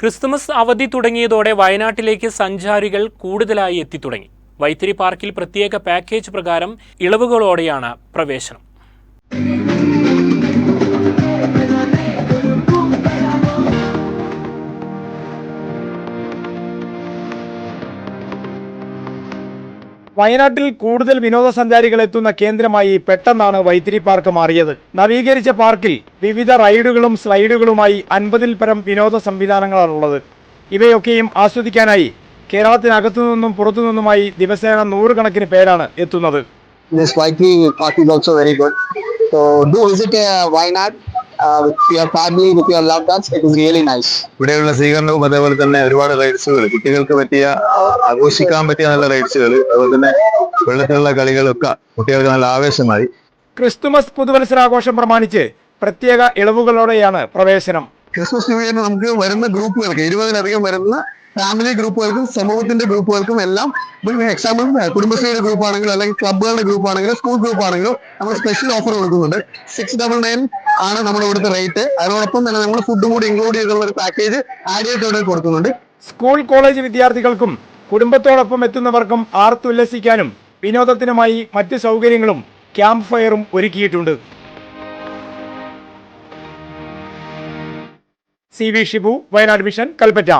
Christmas അവധി തുടങ്ങിയതോടെ വയനാട്ടിലേക്ക് സഞ്ചാരികൾ കൂടുതലായി എത്തിത്തുടങ്ങി. വൈത്തിരി പാർക്കിൽ പ്രത്യേക പാക്കേജ് പ്രകാരം ഇളവുകളോടെയാണ് പ്രവേശനം. വയനാട്ടിൽ കൂടുതൽ വിനോദസഞ്ചാരികൾ എത്തുന്ന കേന്ദ്രമായി പെട്ടെന്നാണ് വൈത്തിരി പാർക്ക് മാറിയത്. നവീകരിച്ച പാർക്കിൽ വിവിധ റൈഡുകളും സ്ലൈഡുകളുമായി അൻപതിൽ പരം വിനോദ സംവിധാനങ്ങളാണുള്ളത് ഇവയൊക്കെയും ആസ്വദിക്കാനായി കേരളത്തിനകത്തു നിന്നും പുറത്തു നിന്നുമായി ദിവസേന നൂറുകണക്കിന് പേരാണ് എത്തുന്നത്. This Waikiki park is also very good. So do visit uh, uh, with your family, with your loved ones. It is really nice. ഇവിടെയുള്ള സ്വീകരണവും അതേപോലെ തന്നെ ഒരുപാട് റൈഡ്സുകൾ കുട്ടികൾക്ക് പറ്റിയ ആഘോഷിക്കാൻ പറ്റിയ നല്ല റൈഡ്സുകൾ അതുപോലെ തന്നെ വെള്ളത്തിലുള്ള കളികളൊക്കെ കുട്ടികൾക്ക് നല്ല ആവേശമായി ക്രിസ്തുമസ് പുതുവത്സരാഘോഷം പ്രമാണിച്ച് പ്രത്യേക ഇളവുകളോടെയാണ് പ്രവേശനം ക്രിസ്മസ് ന്യൂ ഇയറിന് നമുക്ക് വരുന്ന ഗ്രൂപ്പുകൾക്ക് ഇരുപതിലധികം വരുന്ന ഫാമിലി ഗ്രൂപ്പുകൾക്കും സമൂഹത്തിന്റെ ഗ്രൂപ്പുകൾക്കും എല്ലാം എക്സാമ്പിൾ കുടുംബശ്രീയുടെ ഗ്രൂപ്പ് ആണെങ്കിലും അല്ലെങ്കിൽ ക്ലബ്ബുകളുടെ ഗ്രൂപ്പ് ആണെങ്കിലും സ്കൂൾ ഗ്രൂപ്പ് ആണെങ്കിലും നമ്മൾ സ്പെഷ്യൽ ഓഫർ കൊടുക്കുന്നുണ്ട്. സിക്സ് ഡബിൾ നയൻ ആണ് നമ്മുടെ ഇവിടുത്തെ റേറ്റ് അതിനോടൊപ്പം തന്നെ നമ്മൾ ഫുഡും കൂടി ഇൻക്ലൂഡ് ചെയ്തുള്ള ഒരു പാക്കേജ് ആഡ് ചെയ്തിട്ട് കൊടുക്കുന്നുണ്ട്. സ്കൂൾ കോളേജ് വിദ്യാർത്ഥികൾക്കും കുടുംബത്തോടൊപ്പം എത്തുന്നവർക്കും ആർത്തുല്ലസിക്കാനും വിനോദത്തിനുമായി മറ്റ് സൗകര്യങ്ങളും ക്യാമ്പ് ഫയറും ഒരുക്കിയിട്ടുണ്ട്. C V Shibu Wayanad mission Kalpetta.